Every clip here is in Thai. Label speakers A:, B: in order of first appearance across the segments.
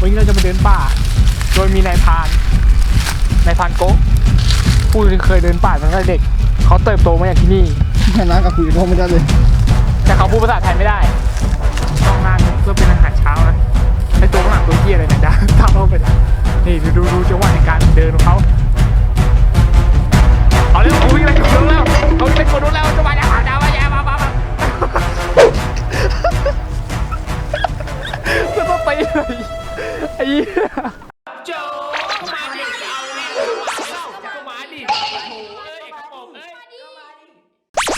A: วันนี้เราจะมาเดินป่า โดยมีนายพรานนายพรานโกะผู้ที่เคยเดินป่าตั้งแต่เด็ก เขาเติบโตมาอย่างที่นี่
B: แค่นั้นก็คุยกับเขาไม่ได้เลย
A: แต่เขาพูดภาษาไทยไม่ได้ต้องงานเพื่อเป็นอาหารเช้านะไอตัวข้างหลังตัวเหี้ยอะไรเนี่ยจ้าตามเข้าไปนะนี่ดูดูดูจังหวะในการเดินของเขา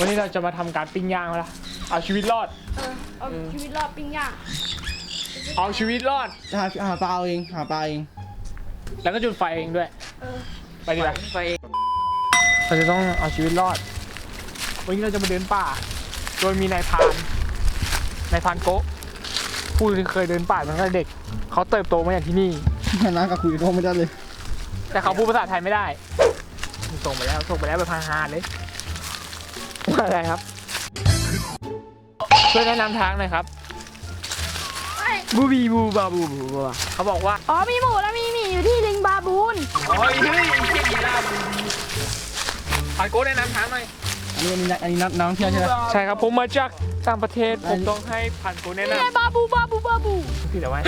A: วันนี้เราจะมาทำการปิ้งย่างแล้วล่ะเอาชีวิตรอด
C: เออเอาชีวิตรอดปิ้งย่าง
A: เอาชีวิตรอด
B: จะหาหาปลาเอาเองหาปลาเอง
A: แล้วก็จุดไฟเองด้วย
C: เออ
A: ไปดีกว่าไฟเราจะต้องเอาชีวิตรอด วันนี้เราจะมาเดินป่า โดยมีนายพรานนายพรานโกะผู้ที่เคยเดินป่าตั้งแต่เด็ก เขาเติบโตมาอย่างที่นี่
B: แค่นั้นก็คุยกับเขาไม่ได้เลย
A: แต่เขาพูดภาษาไทยไม่ได้ส่งไปแล้วส่งไปแล้วไปพาหานเลย ว่าอะไรครับ ช่วยแนะนำทางหน่อยครับ บูบีบูบาบูบูบาเขาบอกว่า
C: อ๋อมีหมูแล้วมีหมีอยู่ที่ลิงบาบูน
A: โอ้ยเฮ้ยเก่งยีราฟบูบีพรานโกะแนะนำทางหน่อย
B: อันนี้อันนี้อันนี้นักน้ำเที่ยวใช่ไหม
A: ใช่ครับผมมาจากต่างประเทศผมต้องให้ผ่านโกแนะ
C: นี่
A: น
C: ไงบาบูบาบูบาบูำ
A: พี่แต่ว่า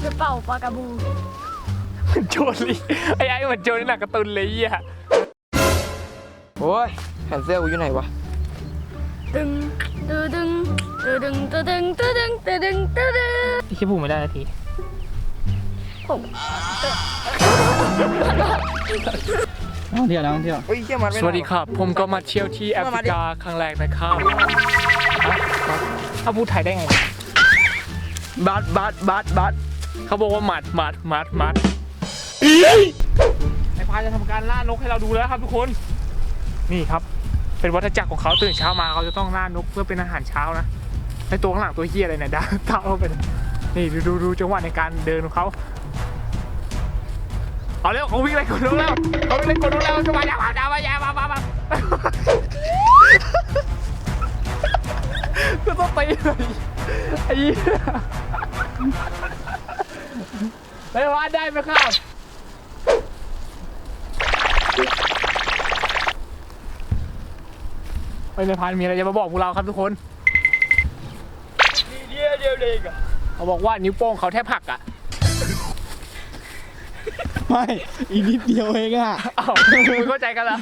C: เดี๋ยวเป่าปลากระบู
A: เหมือนโจรเลยไอ้ไอ้เหมือนโจรในหนังการ์ตูนเลยอะ
D: โอ้ยแผ่นเสื้อกูอยู่ไหนวะ
C: ตึงตึงตึงตึงตึงตึงตึงตึงตึงตึงตึง
A: พี่คิดผูกไม่ได้นาที
C: ผม
B: นักท่องเที่ยวนักท่องเที่ยว
D: เฮ้ยเชี่ยมันไม่
A: สวัสดีครับ ผมก็มาเที่ยวที่แอฟริกาครั้งแรกนะครับถ้าพูดไทยได้ไง
D: บัสบัสบัสบัส
A: เขาบอกว่าหมัดหมัดหมัดหมัดไอ้พานจะทำการล่านกให้เราดูแล้วครับทุกคนนี่ ครับ เป็นวัฏจักรของเขาตื่นเช้ามาเขาจะต้องล่านกเพื่อเป็นอาหารเช้านะไอตัวข้างหลังตัวเฮียอะไรเนี่ยดาตามเข้าไปนนี่ดูดูดูจังหวะในการเดินของเขาเอาเร็วเขาวิ่งอะไรคนนู้แล้วเขาวิ่งอะไรคนนู้แล้วจังหวะนี้มาดาวมาแย่มามามาก็ต้องไปเลยไอ้เหี้ยไม่ว่าได้ไหมครับ ฮ้ยในพานมีอะไรจะมาบอกพวกเราครับทุกคน
D: เดียวเดียวเด็กอะ
A: เขาบอกว่านิ้วโป้งเขาแทบหักอะ
B: ไม่อีกนิดเดียวเองอะ
A: อ้าวคุณเข้าใจกันแล้ว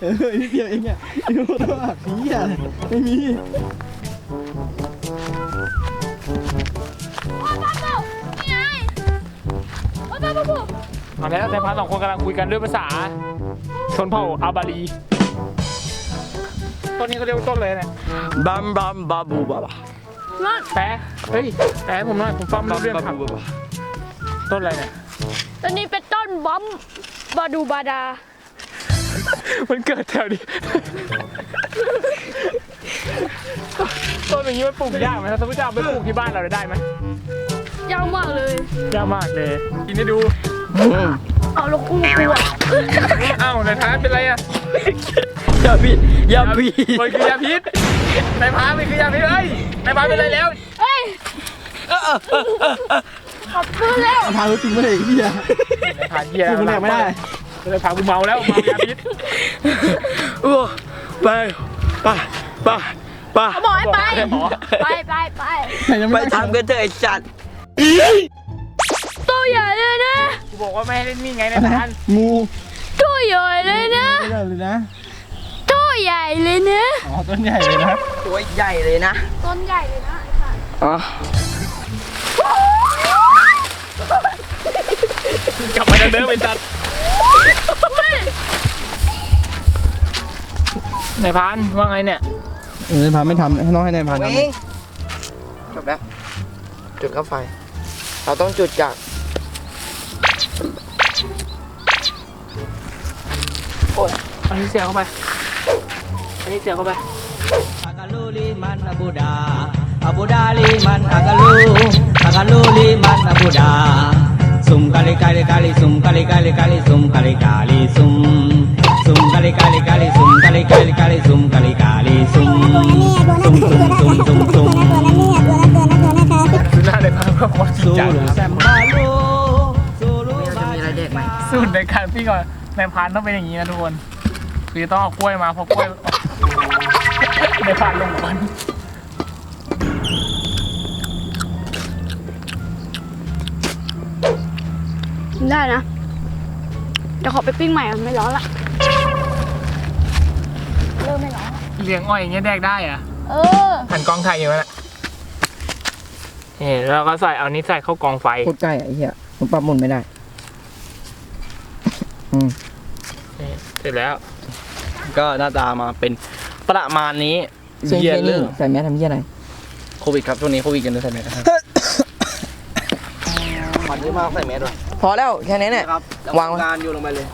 B: เอออีกนิดเดียวเองอะไม่รู้ว่าผีอะไม่มี
C: นี่ไงบาบูบาบู
A: ตอนนี้ในพานสองคนกำลังคุยกันด้วยภาษา ชนเผ่าอาบาลี ต้นนี้เขาเรียกว่าต้นเลยเนี่ย
D: บัมบัมบาบูบาบา
C: นั่น
A: แปะเฮ้ยแปะให้ผมหน่อยผมฟังไม่
D: บัม
A: รู้เรื่อง
D: บา
A: ครับ
D: บูบาบา
A: ต้นอะไรเนี่ย
C: ตอนนี้เป็นต้นบอมบาดูบาดา
A: มันเกิดแถวนี้ต้นอย่างนี้มันปลูกยากไหมถ้าสมมติจะเอาไปปลูกที่บ้านเราได้ไหม
C: ยาวมากเลย
A: ยากมากเลยกินให้ดู
C: เอาลูกกุ้งกลัว
A: อ้าวในายท้ายเป็นไรอะ
D: อย่าพี่อย่าพี่
A: มันคือยาพิษในายพามันคือยาพิษเอ้ยในายพาเป็นไรแล้ว
C: เฮ้ยขอบคุณแล้ว
B: พารู้จริงไม่ได้อีกพี่อะ
A: ในายพาเหี้ย
B: พูดคนแรกไม่ได้
A: ในายพากูเมาแล้วเมายาพิษ
D: โอ้ไปไปไปไป
C: เขาบอกให้ไป
A: อ๋อ
C: ไปไปไป
B: แต่ยัง
D: ไป
B: ไม่ได้
D: ทำกันเถอะไอ้จัด
C: ตัวใหญ่เลยนะ
A: กูบอกว่าไม่ให้เล่นนี่ไงใน
B: อะไรา
A: ย
B: นะ
A: พาน
B: งู
C: ตัวใหญ่เลยนะ
B: ไม่ได้เลยนะ
C: ตัวใหญ่เลยนะ
B: อ๋อต้นใหญ่เลยนะ
D: ตัวใหญ่เลยนะ
C: ต้นใหญ่เลยนะไอ้สัตว์
D: อ๋อก
A: ลับมาเดิมเป็นจัดในายพานว่าไงเนี่ย
B: เออพาไม่ทำน้องให้นายพาทำ
D: เองจบแล้ว จุดเข้าไฟ เราต้องจุดจาก
A: อ้ยอันนี้เสียเข้าไปอันนี้เสียเข้าไป
E: อากาลูลีมันอาบูดาอาบูดาลีมันอากาลูอากาลูลีมันอาบู
A: ดา
E: สุมกาลิกาลิกาลิสุมกาลิกาลิกาลิสุมกาลิกาลิสุมสุมกาลิกาลิกาลิสุมกาลิกาลิกาลิสุมกาลิกาลิสุมสุมสุมสุมสุมสุม
A: หน้าเลยครับก็วัดจริงจังสูตรในการพี่ก่อน ในพานต้องเป็นอย่างนี้นะทุกคนคือต้องเอากล้วยมาเพราะกล้วยในพานลงควัน
C: กินได้นะเดี๋ยวขอไปปิ้งใหม่อะไม่ร้อนละเริ่มไม่ร้อนละ
A: เลี้ยงอ้อยอย่างเงี้ยแดกได้อะ
C: เออ
A: หันกองไทยอยู่นั่นแหละนี่แล้วก็ใส่เอานี้ใส่เข้ากองไฟ
D: โคตรใกล้อะไอ้เหี้ยผมปรับหมุนไม่ได้ อืม
A: นี่เสร็จแล้ว
B: ก็หน้าตามาเป็นประมาณนี้
D: ซึ่ง
B: เยี่ย
D: เหี้ย
B: เรื่
D: นี่
B: อง
D: ใส่แมสทำเหี้ยอะไร
B: โควิดครับช่วงนี้โควิดกันด้วยใส่แมสนะครับมันจะมาใส่แมสด้วย
D: พอแล้วแค่นี้เนี่ย
B: ครับ
D: วางไว้
B: การโยนลงไปเลย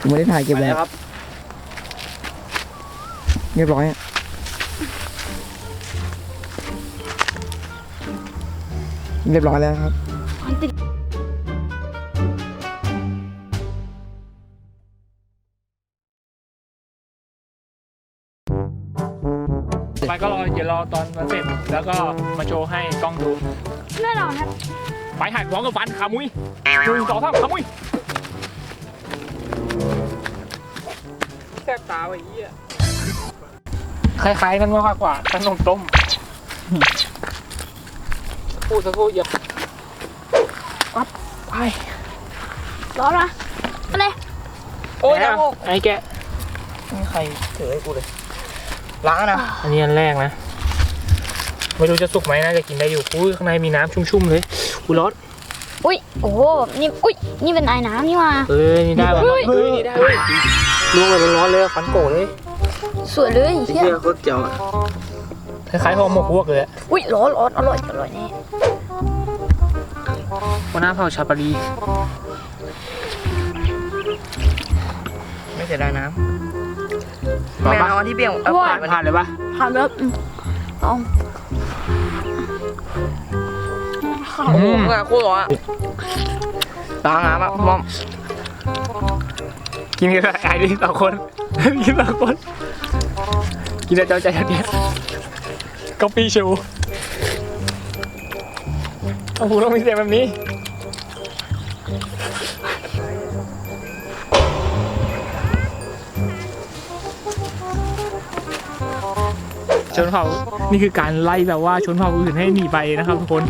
D: ผมไม่ได้ถ่ายเก็บ
B: ไป
D: ไว้
B: เลยครับ
D: เรียบร้อยอะเรียบร้อยแล้วครับ
A: ไปก็รอเดี๋ยวรอตอนมันเสร็จ แล้วก็มาโชว์ให้กล้องดู
C: แน่นอนครับ
A: ไปหักพร้อมกับฟันขามุ้ยหนึ่งสองสามขามุ้ยแซ่บตาไอ้เหี้ยคล้ายๆกันมากกว่าขนมต้มพูดสักครู่อย่าปั๊บไป
C: ร้อนนะไปเลย
D: โอ้ย
A: แกะ
D: น้ำหก
A: ไอ้แกะ
D: นี่ใครถือให้กูเลย ล้างอะนะ
A: อันนี้อันแรกนะ ไม่รู้จะสุกไหมน่าจะกินได้อยู่อุ้ยข้างในมีน้ำชุ่มๆเลยอุ้ยร้อน
C: อุ้ยโอ้โหนี่อุ้ยนี่เป็นไอ้น้ำนี่มา
A: เอ้ยนี่ได้ป่ะ
C: เฮ้ย
A: เฮ้ยนี่ได้เว้ยลวกเลยร้อนๆเลยฟันโกะเลย
C: สวยเลยเฮีย
B: เยี่ยโคตรเจ๋วอะ
A: คล้ายๆห่อหมกพวกเลยอะ
C: อุ้ยร้อนร้อนอร่อยอร่อยแน่
A: วันหน้าเผาชาปารี
D: ไม่เสียดายน้ำ
A: ต่อ
D: ไม่
A: ปะ
D: เอาอันที่เปรี้ยวเอา
C: ว้า
D: ผ่านมัน
A: ผ่านเลยปะ
C: ผ่านไปแล้วอืมลอง
D: โอ้โหเมื่อโคตรร้อนอะล้างน้ำอะมอม
A: กินกันไอ้ดิต่อคน กินต่อคน กินแต่เจ้าใจเดียวก็ปีชูโอ้โหต้องมีเสียงแบบนี้ นเผ่านี่คือการไล่แบบว่าชนเผ่าอื่นให้หนีไปนะครับทุกคน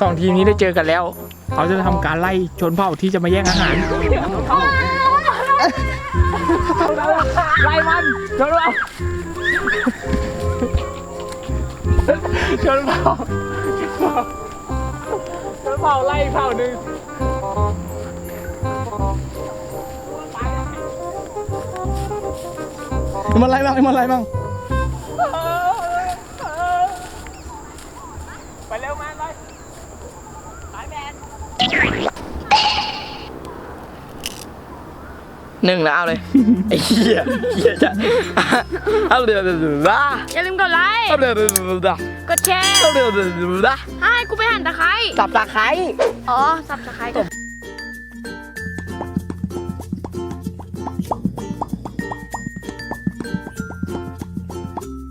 A: สองทีมนี้ได้เจอกันแล้ว เขาจะทำการไล่ชนเผ่าที่จะมาแย่งอาหารไล่มันชนเผ่าชนเผ่าชนเผ่าไล่เผ่าหนึ่ง
B: มันอะไรบ้างมันอะไรบ้าง
D: หนึ่งแล้วเอาเลยไอ้เหี้ยเหี้ยจะเอาเดี๋ยวเดี๋ยวเดี๋ยวบ้า
C: อย่าลืมกดไลค์
D: เอาเดี๋ยวเดี๋ยวเดี๋ยวเดี๋ยว
C: กดแชร์
D: เอาเดี๋ยวเดี๋ยวเดี๋ยวบ้า
C: ให้กูไปหันตะไคร้
D: สับตะไคร้
C: อ๋อสับตะไคร้กัน